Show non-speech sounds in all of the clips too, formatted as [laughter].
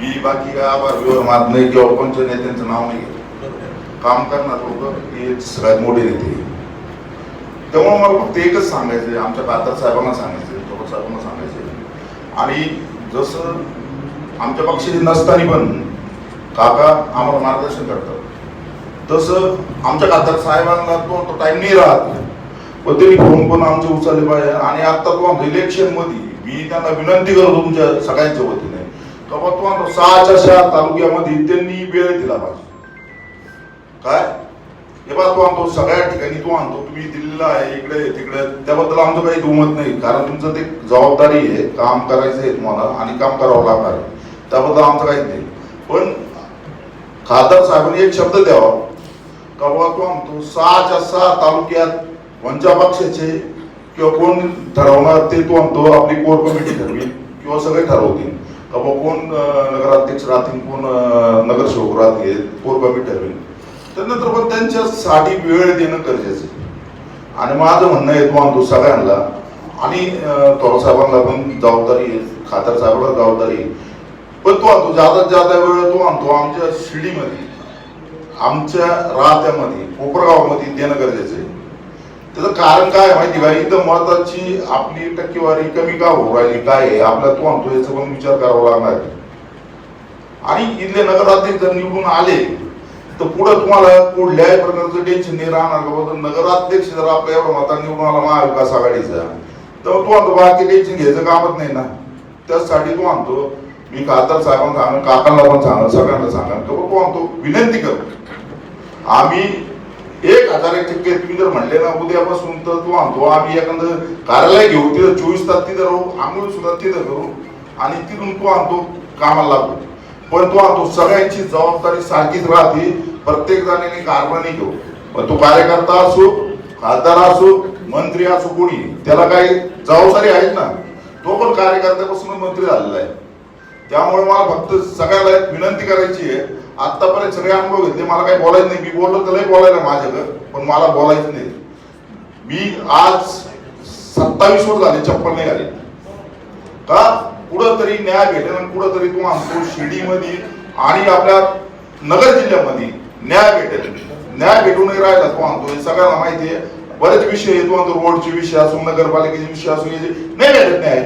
मी बाकी काय आभार विवर मात नाही किंवा कोणत्या नेत्यांचं नाव नाही घेत. काम करणार लोक हे सगळ्यात मोठे नेते. त्यामुळे मला फक्त एकच सांगायचं आमच्या खासदार साहेबांना सांगायचं थोडं साहेबांना सांगायचं आणि जसं आमच्या पक्षाचे नसताना पण काका आम्हाला मार्गदर्शन करतात. तसं आमच्या खासदार साहेबांना तो तो टाइम नाही राहत. पण त्यांनी फोन पण आमचे उचलले पाहिजे. आणि आता तो आमच्या इलेक्शनमध्ये मी त्यांना विनंती करतो तुमच्या सगळ्यांच्या वतीने. का सहाच्या सहा तालुक्यामध्ये त्यांनी वेळ दिला पाहिजे. काय? हे बा तो आणतो सगळ्या ठिकाणी तो आणतो. तुम्ही दिल्लीला आहे इकडे तिकडे त्याबद्दल आमचं काही दुमत नाही. कारण तुमचं ते जबाबदारी आहे काम करायचं आहे तुम्हाला आणि काम करावं लागणार आहे. त्याबद्दल आमचं काहीच नाही. पण खासदार साहेबांनी एक शब्द द्यावा. का बाबा तो आणतो सहाच्या सहा तालुक्यात कोणत्या पक्षाचे किंवा कोण ठरवणार ते तो आणतो. आपली कोर कमिटी ठरवी किंवा सगळे ठरवतील. का बाबा कोण नगराध्यक्ष राहतील कोण नगरसेवक राहतील कोर ठरवेल त्यानंतर पण त्यांच्यासाठी वेळ देणं गरजेचं आहे. आणि माझं म्हणणं आहे तो आणतो सगळ्यांना आणि अं, साहेबांना पण जबाबदारी आहे खासदार साहेबांना जबाबदारी आहे. पण तो आणतो जादा जादा वेळ तो आणतो आमच्या शिडीमध्ये आमच्या राहत्यामध्ये कोपरगावमध्ये देणं गरजेचं आहे. त्याचं कारण काय माहिती का? इथं मताची आपली टक्केवारी कमी का होऊ राहिली? काय आहे? आपला तो आणतो याचा पण विचार करावा लागणार आणि इथले नगराध्यक्ष जर निवडून आले तर पुढे तुम्हाला कुठल्याही प्रकारचं टेन्शन नाही राहणार का तर नगराध्यक्ष जर आपल्या एवढा मता निवडून आला महाविकास आघाडीचा तर तो आणतो बाकी टेन्शन घ्यायचं कामच नाही ना. त्यासाठी तो आणतो. मी खासदार साहेबांना सांगेन काकांना पण सांगणार सगळ्यांना सांगणार तर तो आणतो. विनंती करतो. आम्ही एक हजार एक टक्के तुम्ही जर म्हणले ना उद्यापासून तर तो आणतो आम्ही एखादं कार्यालय घेऊ तिथं चोवीस तास तिथं राहू आंघोळ सुद्धा तिथं करू आणि तिथून तो आणतो कामाला लागतो. पण तो आणतो सगळ्यांची जबाबदारी सारखीच राहते प्रत्येक जणांनी कारभारी घेऊ. पण तो कार्यकर्ता असो खासदार असो मंत्री असो कोणी त्याला काही जबाबदारी आहेत ना तो पण कार्यकर्त्यापासून मंत्री झालेला आहे. त्यामुळे मला फक्त सगळ्याला विनंती करायची आहे आतापर्यंत सगळे अनुभव घेतले. मला काही बोलायचं नाही. मी बोललो तर लई बोलायला माझ्याकडे पण मला बोलायचं नाही. मी आज सत्तावीस वर झाले चप्पल नाही घाली का? कुठंतरी न्याय भेटेल आणि कुठं तरी तो आणतो शिर्डीमध्ये आणि आपल्या नगर जिल्ह्यामध्ये न्याय भेटेल. न्याय भेटूनही राहिला तो आणतो हे सगळ्यांना माहिती आहे. बरेच विषय आहे तो आणतो रोडचे विषय असो नगरपालिकेचे विषय असो याचे नाही भेटत न्याय.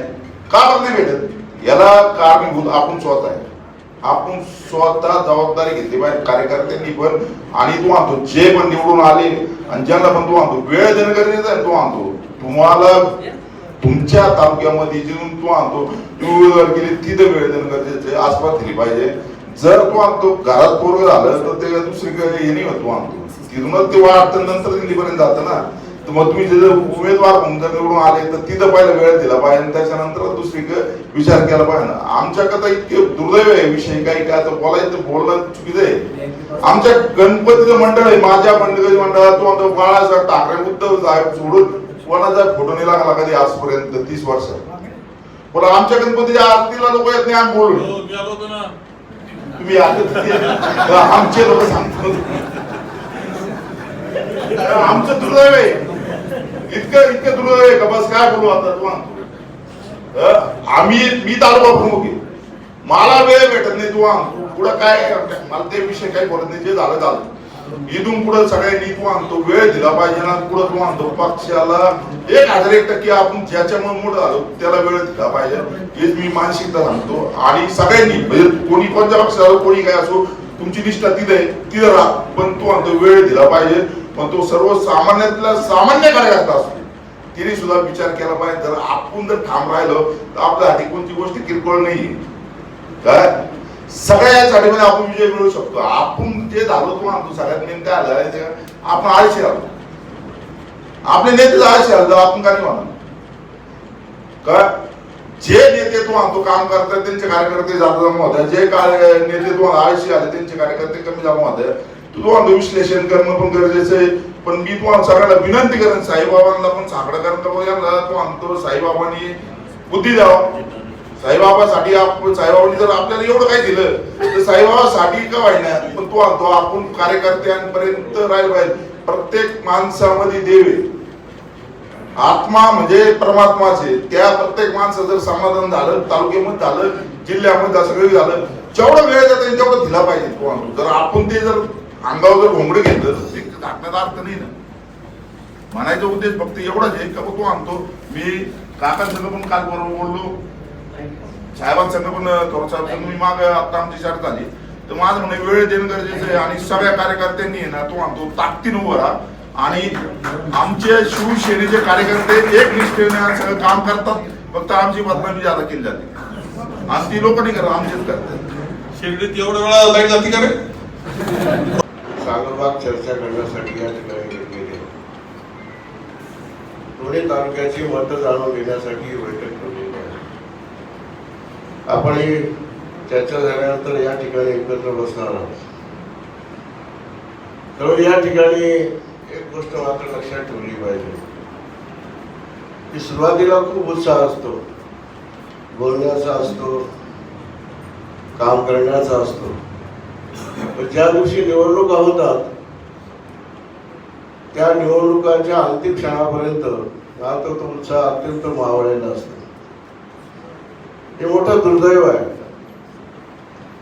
का बरं नाही भेटत? याला कारणीभूत आपण स्वतः आहे. आपण स्वतः जबाबदारी घेतली पाहिजे कार्यकर्त्यांनी पण. आणि तू आणतो जे पण निवडून आले आणि ज्यांना पण तू आणतो वेळ देणं गरजेचं आहे आणतो तुम्हाला तुमच्या तालुक्यामध्ये जिथून तू आणतो टू व्हीलर गेली तिथं वेळ देणं गरजेचं आहे आसपास दिली पाहिजे. जर तो आणतो घरात पोरग झालं तर ते दुसरीकडे हे नाही होत तो आणतो तिथूनच ते वाढतं नंतर दिल्लीपर्यंत जातं ना. मग तुम्ही जर उमेदवार म्हणून जर निवडून आले तर तिथं पहिला वेळ दिला पाहिजे त्याच्यानंतर दुसरीकडे विचार केला पाहिजे ना. आमच्याकडे इतके दुर्दैव आहे विषय काही काय तर बोलायचं बोलणं चुकीचं आहे. आमच्या गणपतीचं मंडळ आहे माझ्या मंडळी मंडळात तो म्हणतो बाळासाहेब ठाकरे उद्धव साहेब सोडून कोणाचा फोटो नाही लागला कधी आजपर्यंत तीस वर्षात पण आमच्या गणपतीच्या आरतीला लोक येत नाही आम्ही बोलून. हो, तुम्ही आमचे लोक सांगतो आमचं दुर्दैव आहे. इतकं इतकं दुर्दैव आहे का? बस काय बोलू आता तुम्हाला आम्ही मी तालुका प्रमुख आहे मला वेळ भेटत नाही तू आणतो पुढं काय मला ते विषय काही बोलत नाही जे झालं झालं. इथून पुढे सगळ्यांनी तू आणतो वेळ दिला पाहिजे ना पुढे तू आणतो पक्षाला एक हजार एक टक्के आपण ज्याच्यामुळे मोठं झालो त्याला वेळ दिला पाहिजे. हेच मी मानसिकता सांगतो. आणि सगळ्यांनी म्हणजे कोणी कोणत्या पक्षाला कोणी काय असो तुमची निष्ठा तिथे आहे तिथं राहा. पण तू आणतो वेळ दिला पाहिजे. पण तो सर्वसामान्यातला सामान्य कार्यकर्ता असतो. तिने सुद्धा विचार केला पाहिजे जर आपण जर ठाम राहिलो तर आपल्यासाठी कोणती गोष्ट किरकोळ नाही काय सगळ्यासाठी मध्ये आपण विजय मिळवू शकतो. आपण जे झालो तो म्हणतो सगळ्यात मेन काय आलं आपण आळशी आलो आपले नेते आळशी आलो आपण काय म्हणा का जे नेते तो आणतो काम करतात त्यांचे कार्यकर्ते जास्त जमा होतात. जे कार्य नेते तो आळशी आले त्यांचे कार्यकर्ते कमी जमा होतात. तू विश्लेषण करणं पण गरजेचं आहे. पण मी तुम्हाला सगळ्याला विनंती करेन साईबाबांना पण साकडं करणं यांना तो आणतो साईबाबांनी बुद्धी द्यावा. साईबाबासाठी आपण साईबाबांनी जर आपल्याला एवढं काय दिलं तर साईबाबासाठी का व्हायना पण तो आणतो आपण कार्यकर्त्यांपर्यंत राहिलं पाहिजे. प्रत्येक माणसामध्ये देव आहे. आत्मा म्हणजे परमात्माचे त्या प्रत्येक माणसं जर समाधान झालं तालुक्यामध्ये झालं जिल्ह्यामध्ये सगळं झालं जेवढं वेळ जातं तेवढं दिला पाहिजे तो जर आपण ते जर अंगावर जर घोंगडं घेतलं ते टाकण्याचा अर्थ नाही ना. म्हणायचा उद्देश फक्त एवढाच आहे का तो आणतो. मी काकांसंग पण काल बरोबर बोललो. साहेबांसंग पण थोर साहेबांसंग मी माग आता आमची चर्चा झाली. तर माझं म्हणे वेळ देणं गरजेचं आहे आणि सगळ्या कार्यकर्त्यांनी आहे ना तो आणतो ताकदीनं उभं राहा. आणि आमचे शिवसेनेचे कार्यकर्ते एक निष्ठेने सगळं काम करतात. फक्त आमची बदनामी जादा केली जाते. आणि ती लोक नाही करत आमचेच करतात. शिर्डीत एवढ्या वेळा लाइट जाते का रे? सागरबाग चर्चा करण्यासाठी या ठिकाणी घेतलेली आहे. पुणे तालुक्याची मतं जाणून घेण्यासाठी ही बैठक ठेवलेली आहे. आपण ही चर्चा झाल्यानंतर या ठिकाणी एकत्र बसणार आहोत. तर या ठिकाणी एक गोष्ट मात्र लक्षात ठेवली पाहिजे. की सुरुवातीला खूप उत्साह असतो. बोलण्याचा असतो. काम करण्याचा असतो. पण ज्या दिवशी निवडणुका होतात त्या निवडणुकाच्या अंतिम क्षणापर्यंत हा तो उत्साह अत्यंत मावळलेला असतो. हे मोठं दुर्दैव आहे.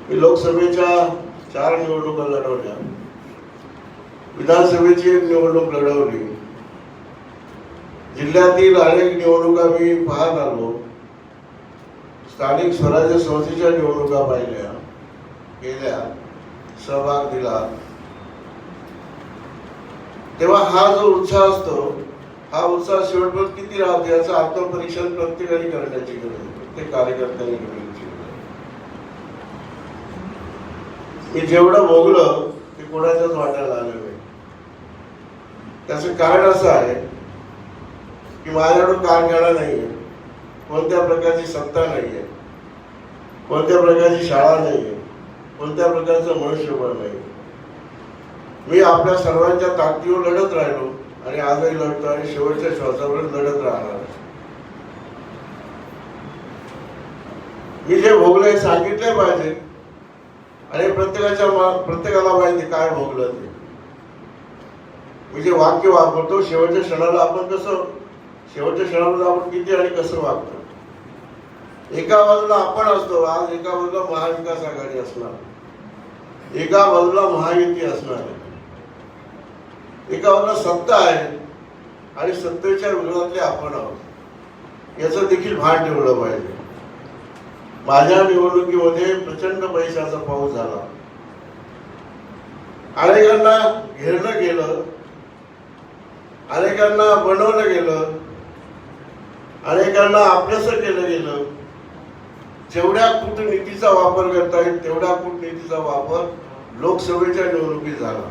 मी लोकसभेच्या चार निवडणुका लढवल्या. विधानसभेची एक निवडणूक लढवली. जिल्ह्यातील अनेक निवडणुका मी पाहत आलो. स्थानिक स्वराज्य संस्थेच्या निवडणुका पाहिल्या गेल्या. सहभाग दिला. तेव्हा हा जो उत्साह असतो हा उत्साह शेवटपर्यंत किती राहतो याचं आत्मपरीक्षण प्रत्येकाने करण्याची गरज आहे. प्रत्येक कार्यकर्त्याने करण्याची गरज मी जेवढं भोगलं ते कोणाच्याच वाटायला आलं नाही. त्याचं कारण असं आहे की माझ्याकडून कारखाना नाहीये. कोणत्या प्रकारची सत्ता नाहीये. कोणत्या प्रकारची शाळा नाहीये. कोणत्या प्रकारचं मनुष्यबळ नाही. मी आपल्या सर्वांच्या ताकदीवर लढत राहिलो आणि आजही लढतो आणि शेवटच्या श्वासापर्यंत लढत राहणार मी जे भोगलंय सांगितले पाहिजे. आणि प्रत्येकाच्या प्रत्येकाला माहिती काय भोगलं ते. मी जे वाक्य वापरतो शेवटच्या क्षणाला आपण कसं शेवटच्या क्षणाला आपण किती आणि कसं वागतो? एका बाजूला आपण असतो आज एका बाजूला महाविकास आघाडी असणार. एका बाजूला महायुती असणार आहे. एका बाजूला सत्ता आहे आणि सत्तेच्या विरोधातले आपण आहोत. याचं देखील भान ठेवलं पाहिजे. माझ्या निवडणुकीमध्ये प्रचंड पैशाचा पाऊस झाला. अनेकांना घेरणं गेलं. अनेकांना बनवलं गेलं. अनेकांना अभ्यास केलं गेलं. जेवढ्या कूटनीतीचा वापर करता येईल तेवढ्या कूटनीतीचा वापर लोकसभेच्या निवडणुकीत झाला.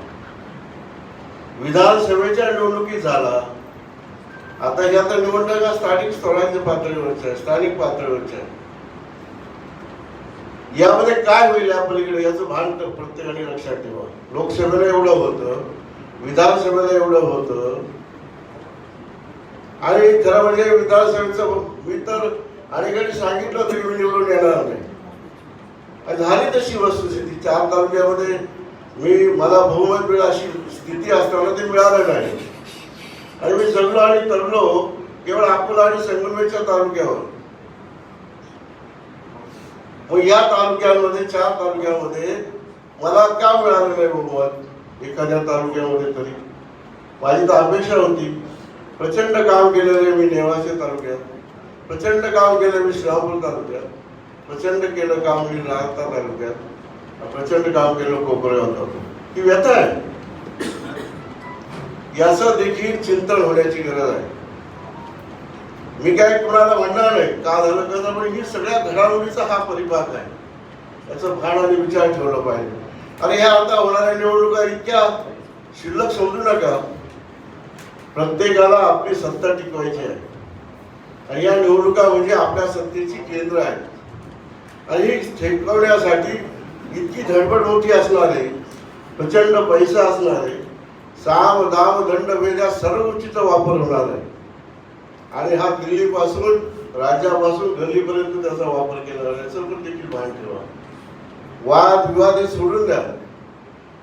विधानसभेच्या निवडणुकीत झाला. आता ह्या तर निवडणुका स्थानिक स्वराज्य पातळीवरच्या आहे स्थानिक पातळीवरच्या आहे यामध्ये काय होईल या पलीकडे याचं भान तर प्रत्येकाने लक्षात ठेवा. लोकसभेला एवढं होतं विधानसभेला एवढं होतं. आणि खरं म्हणजे विधानसभेचं मी तर अनेकांनी सांगितलं होतं मी निवडून येणार नाही. आणि झाली तशी वस्तुस्थिती. चार तालुक्यामध्ये मी मला बहुमत मिळा अशी स्थिती असताना ते मिळालं नाही. आणि मी जगलो आणि तरलो केवळ अकोला आणि संगमेच्या तालुक्यावर. मग या तालुक्यांमध्ये चार तालुक्यामध्ये मला का मिळालं नाही बहुमत? एखाद्या तालुक्यामध्ये तरी. माझी तर अपेक्षा होती. प्रचंड काम केलेलं आहे मी नेवासे तालुक्यात. प्रचंड काम केलं मी श्रीरामपूर तालुक्यात. प्रचंड केलं काम मी राहता तालुक्यात. प्रचंड काम केलं कोपरगाव तालुक्यात. ही व्यथा आहे. याचं देखील चिंतन होण्याची गरज आहे. मी काय कुणाला म्हणणार नाही. का झालं कसं पण ही सगळ्या घडामोडीचा हा परिपाक आहे. याचं भान आणि विचार ठेवलं पाहिजे. आणि ह्या आता होणाऱ्या निवडणुका इतक्या शिल्लक समजू नका. प्रत्येकाला आपली सत्ता टिकवायची आहे. आणि या निवडणुका म्हणजे आपल्या सत्तेची केंद्र आहे आणि ही इतकी धडपड मोठी असणार प्रचंड पैसा असणारे साम दाम दंड भेद या सर्व वापर होणार आहे. आणि हा दिल्लीपासून राज्यापासून गल्लीपर्यंत त्याचा वापर केला जाणार याचं पण देखील भान ठेवा. वाद विवाद हे सोडून द्या.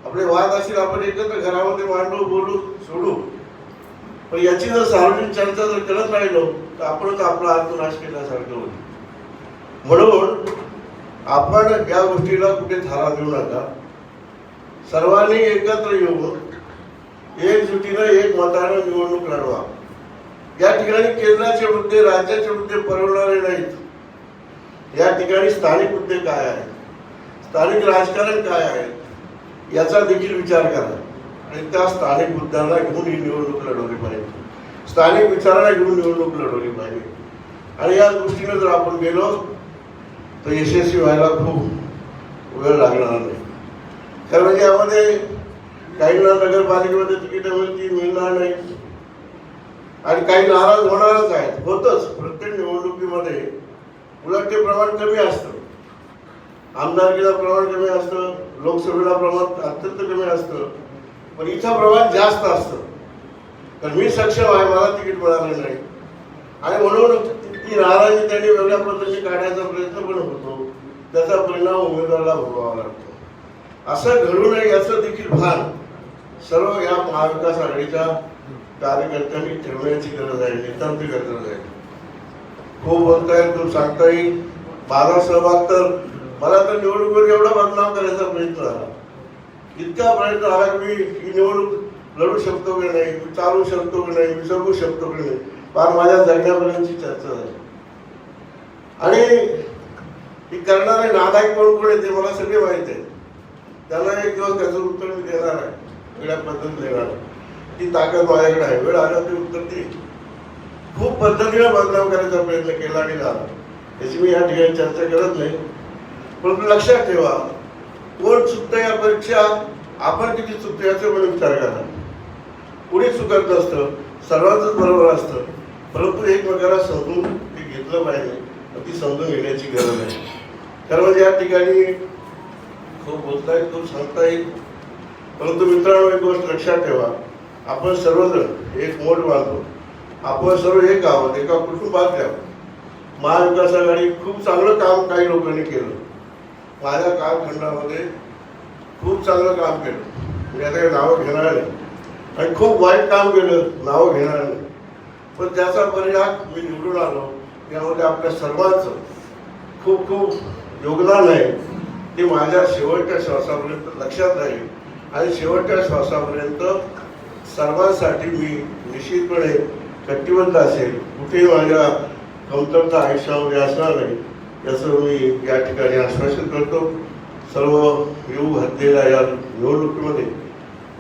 आपले वाद असेल आपण एकत्र घरामध्ये मांडू बोलू सोडू. पण याची जर सार्वजनिक चर्चा जर करत राहिलो तर आपणच आपला आत्मनाश केल्यासारखं होईल. म्हणून आपण या गोष्टीला कुठे थारा देऊ नका. सर्वांनी एकत्र येऊन एकजुटीनं एक मतानं निवडणूक लढवा. या ठिकाणी केंद्राचे मुद्दे राज्याचे मुद्दे परवडणारे नाहीत. या ठिकाणी स्थानिक मुद्दे काय आहेत? स्थानिक राजकारण काय आहे? याचा देखील विचार करा. आणि त्या स्थानिक मुद्द्यांना घेऊन ही निवडणूक लढवली पाहिजे. स्थानिक विचारांना घेऊन निवडणूक लढवली पाहिजे. आणि या दृष्टीने जर आपण गेलो तर यशस्वी व्हायला खूप वेळ लागणार नाही कारण म्हणजे यामध्ये काहींना नगरपालिकेमध्ये तिकीट मिळतील मिळणार नाही. आणि काही नाराज होणारच आहेत. होतच. प्रत्येक निवडणुकीमध्ये उलट ते प्रमाण कमी असतं. आमदारकीला प्रमाण कमी असतं. लोकसभेला प्रमाण अत्यंत कमी असतं. पण इथं प्रमाण जास्त असतं. तर मी सक्षम आहे मला तिकीट मिळालं नाही. आणि म्हणून ती नाराजी त्यांनी वेगळ्या पद्धतीने काढायचा प्रयत्न पण होतो. त्याचा परिणाम उमेदवाराला भोगावा लागतो. असं घडू नये याचं देखील भान सर्व या महाविकास आघाडीच्या कार्यकर्त्यांनी ठेवण्याची गरज आहे नेत्यांची गरज आहे. खूप बोलता येईल खूप सांगता येईल. माझा सहभाग तर मला तर निवडणुकीवर एवढा बदनाम करायचा प्रयत्न झाला इतका प्रयत्न झाला की मी ही निवडणूक लढू शकतो की नाही विचारू चालू शकतो की नाही विसरू शकतो की नाही फार माझ्या जगण्यापर्यंतची चर्चा झाली. आणि ही करणारे नालायक कोण कोण ते मला सगळे माहिती आहे त्यांना एक दिवस त्याचं उत्तर मी देणार आहे वेगळ्या पद्धतीने देणार आहे. ती ताकद माझ्याकडे आहे. वेळ आला ते उत्तर देईल खूप पद्धतीने बदनाम करायचा प्रयत्न केला आणि झाला. मी या ठिकाणी चर्चा करत नाही. परंतु लक्षात ठेवा कोण चुकतं या परीक्षा आपण किती चुकतो याचा पण विचार करा. कुणी चुकत नसतं सर्वांचंच बरोबर असतं. परंतु एकमेकाला समजून ते घेतलं पाहिजे ती समजून घेण्याची गरज आहे. कारण म्हणजे या ठिकाणी खूप बोलता येईल खूप सांगता येईल परंतु मित्रांनो एक गोष्ट लक्षात ठेवा. आपण सर्वजण एक मोठ बांधतो आपण सर्व एक आहोत एका कुटुंबात आहोत. महाविकास आघाडी खूप चांगलं काम काही लोकांनी केलं. माझ्या कालखंडामध्ये खूप चांगलं काम केलं. मी आता काही नावं घेणार नाही आणि खूप वाईट काम केलं नावं घेणार नाही पण त्याचा परिणाम मी निवडून आलो. त्यामध्ये आपल्या सर्वांचं खूप खूप योगदान आहे. ते माझ्या शेवटच्या श्वासापर्यंत लक्षात राहील. आणि शेवटच्या श्वासापर्यंत सर्वांसाठी मी निश्चितपणे कटिबद्ध असेल. कुठेही माझ्या कमतरता आयुष्यामध्ये असणार नाही. याचं मी या ठिकाणी आश्वासन करतो. सर्व येऊ घातलेल्या या निवडणुकीमध्ये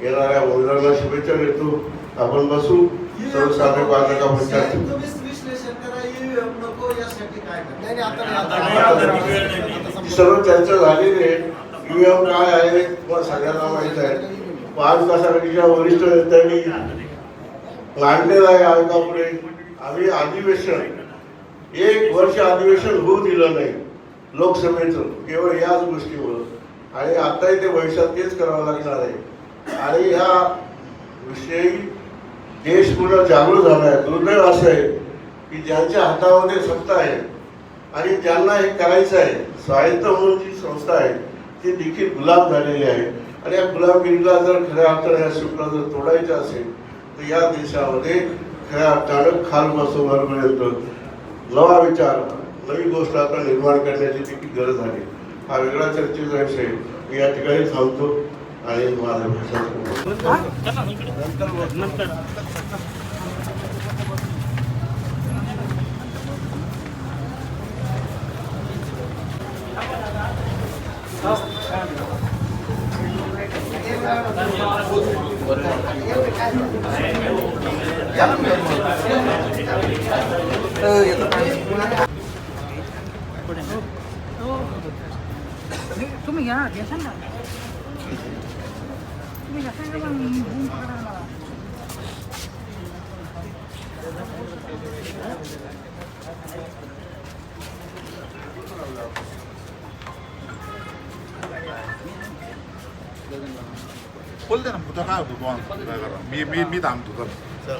येणाऱ्या उमेदवारांना शुभेच्छा देतो. आपण बसू. आता नाही, आता ही सर्व चर्चा झालेली आहे. ईव्हीएम काय आहे? तुम्हाला सगळ्यांना माहीत आहे. महाविकास आघाडीच्या वरिष्ठ नेत्यांनी मांडलेलं आहे आयोगापुढे आम्ही अधिवेशन एक वर्ष अधिवेशन होऊ दिलं नाही लोकसभेचं केवळ याच गोष्टीवर. आणि आताही ते भविष्यात तेच करावं लागणार आहे. आणि ह्या विषयी देश पूर्ण जागृत झाला आहे दुर्दैव असं आहे की ज्यांच्या हातामध्ये सत्ता आहे आणि ज्यांना हे करायचं आहे स्वायत्त म्हणून जी संस्था आहे ती देखील गुलाम झालेली आहे. आणि या गुलामगिरीला जर खऱ्या अर्थानं या शुक्ला जर तोडायचं असेल तर या देशामध्ये खऱ्या अर्थानं खाल बसवणारपर्यंत नवा विचार नवी गोष्ट आता निर्माण करण्याची देखील गरज आहे. हा वेगळा चर्चेचा विषय मी या ठिकाणी सांगतो आणि माझं भाषण तुम्ही घ्या घेशाल ना तुम्ही घेशाल का पण ऊन पकडायला बोलते ना तुझा काय होतो तुम्हाला मी मी मी थांबतो चल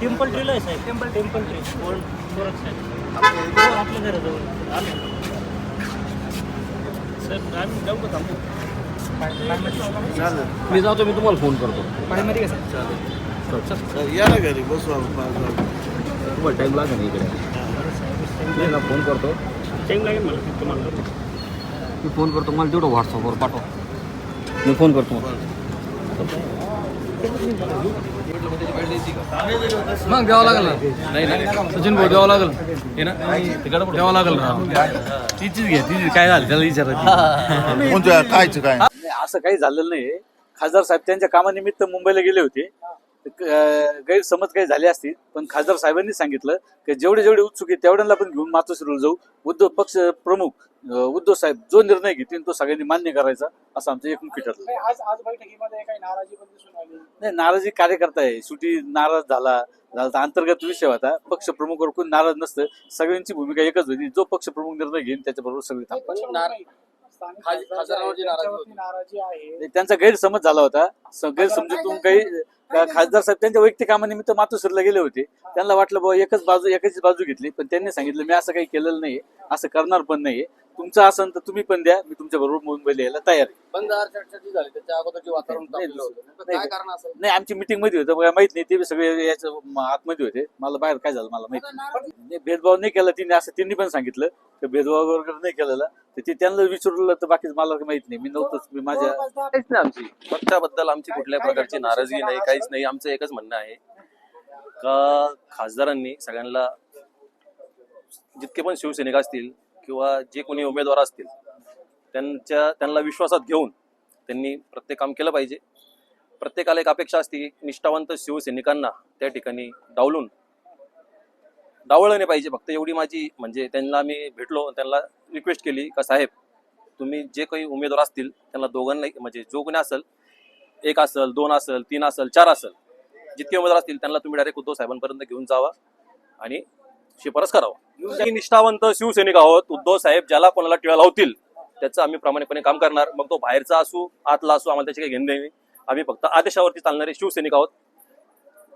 टेंपल ट्रीला आहे साहेब। टेंपल टेंपल ट्री आपल्या इथे. हो, आपल्या घराजवळ आले. सर आम्ही जाऊ का थांबू? मी जातो मी तुम्हाला फ़ोन करतो. तर या ना घरी बसू आपण तुम्हाला टाईम लागेल इकडे? मी ना फ़ोन करतो. टाईम लागेल मला तुम्हाला मी फ़ोन करतो मला तेवढं व्हॉट्सअपवर पाठव. मी फ़ोन करतो मग द्यावं लागेल ना. नाही नाही. सचिन भाऊ द्यावं लागेल. हे ना द्यावं लागेल ना. तिचीच घ्या तिची काय झालं त्याला विचारायचं [laughs] कायचं काय असं काही झालेलं नाही. खासदार साहेब त्यांच्या कामानिमित्त मुंबईला गेले होते. गैरसमज काही झाले असतील पण खासदार साहेबांनी सांगितलं की जेवढे जेवढे उत्सुक आहे तेवढ्यांना पण घेऊन मातोश्रीला जाऊ. उद्धव पक्ष प्रमुख उद्धव साहेब जो निर्णय घेतील तो सगळ्यांनी मान्य करायचा असं आमचं एकमुखी ठरलं आज आज बैठकीमध्ये काही नाराजी पण दिसून आली. नाही नाराजी कार्यकर्ता आहे. शेवटी नाराज झाला. झाला तर अंतर्गत विषय होता. पक्ष प्रमुखावर कोणी नाराज नसतं. सगळ्यांची भूमिका एकच होती. जो पक्ष प्रमुख निर्णय घेईल त्याच्याबरोबर सगळे थांबतात. खासदारावरची नाराजी आहे. त्यांचा गैरसमज झाला होता. गैरसमजूतून काही का खासदार साहेब त्यांच्या वैयक्तिक कामानिमित्त मातोश्रीला गेले होते. त्यांना वाटलं बाबा एकच बाजू एकाची बाजू घेतली. पण त्यांनी सांगितलं मी असं काही केलेलं नाही असं करणार पण नाहीये. तुमचं असेल तर तुम्ही पण द्या. मी तुमच्या बरोबर मुंबईला यायला तयार आहे. बंद झाली त्याच्या अगोदरचे वातावरण तापलेलं होतं. नेमकं काय नाही. कारण असेल? नाही आमची मिटिंगमध्ये होतं. बघा माहीत नाही ते बी सगळे याच्या आतमध्ये होते. मला बाहेर काय झालं मला माहीत नाही. नाही भेदभाव नाही केला तिने असं त्यांनी पण सांगितलं. की भेदभाव वगैरे नाही केलेला. तर ते त्यांना विचारलं तर बाकी मला माहीत नाही. मी नव्हतंच मी माझ्या काहीच नाही आमची. पक्षाबद्दल आमची कुठल्या प्रकारची नाराजगी नाही काहीच नाही. आमचं एकच म्हणणं आहे का खासदारांनी सगळ्यांना जितके पण शिवसैनिक असतील किंवा जे कोणी उमेदवार असतील त्यांच्या त्यांना विश्वासात घेऊन त्यांनी प्रत्येक काम केलं पाहिजे. प्रत्येकाला एक अपेक्षा असते निष्ठावंत शिवसैनिकांना त्या ठिकाणी डावलून डावळणे पाहिजे. फक्त एवढी माझी म्हणजे त्यांना मी भेटलो त्यांना रिक्वेस्ट केली का साहेब तुम्ही जे काही उमेदवार असतील त्यांना दोघांना म्हणजे जो कोणी असेल एक असेल दोन असेल तीन असेल चार असेल जितके उमेदवार असतील त्यांना तुम्ही डायरेक्ट उद्धव साहेबांपर्यंत घेऊन जावा आणि शिफारस करावा. निष्ठावंत शिवसैनिक आहोत उद्धव साहेब ज्याला कोणाला टिळा लावतील त्याचं आम्ही प्रामाणिकपणे काम करणार. मग तो बाहेरचा असू आतला असू आम्हाला त्याची काही घेणं नाही. आम्ही फक्त आदेशावरती चालणारे शिवसैनिक आहोत.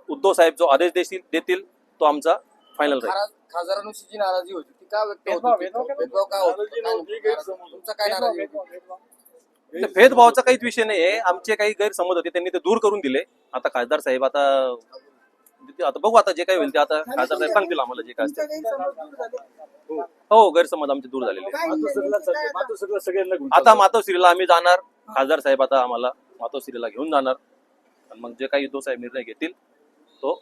उद्धव साहेब जो आदेश देतील देतील तो आमचा फायनल राहील. जी नाराजी होती. ती का व्यक्त? तुमचा काय नाराजी भेदभावाचा काहीच विषय नाही आहे आमचे काही गैरसमज होते त्यांनी ते दूर करून दिले. आता खासदार साहेब आता ते आता बघू आता जे काही होईल ते आता खासदार साहेब सांगतील आम्हाला जे काय असतील हो. गैरसमज आमचे दूर झालेले. आहेत. मातोश्रीला चालले, मातोश्रीला सगळ्यांना घेऊन आता मातोश्रीला आम्ही जाणार. खासदार साहेब आता आम्हाला मातोश्रीला घेऊन जाणार. आणि मग जे काही उद्धव साहेब निर्णय घेतील तो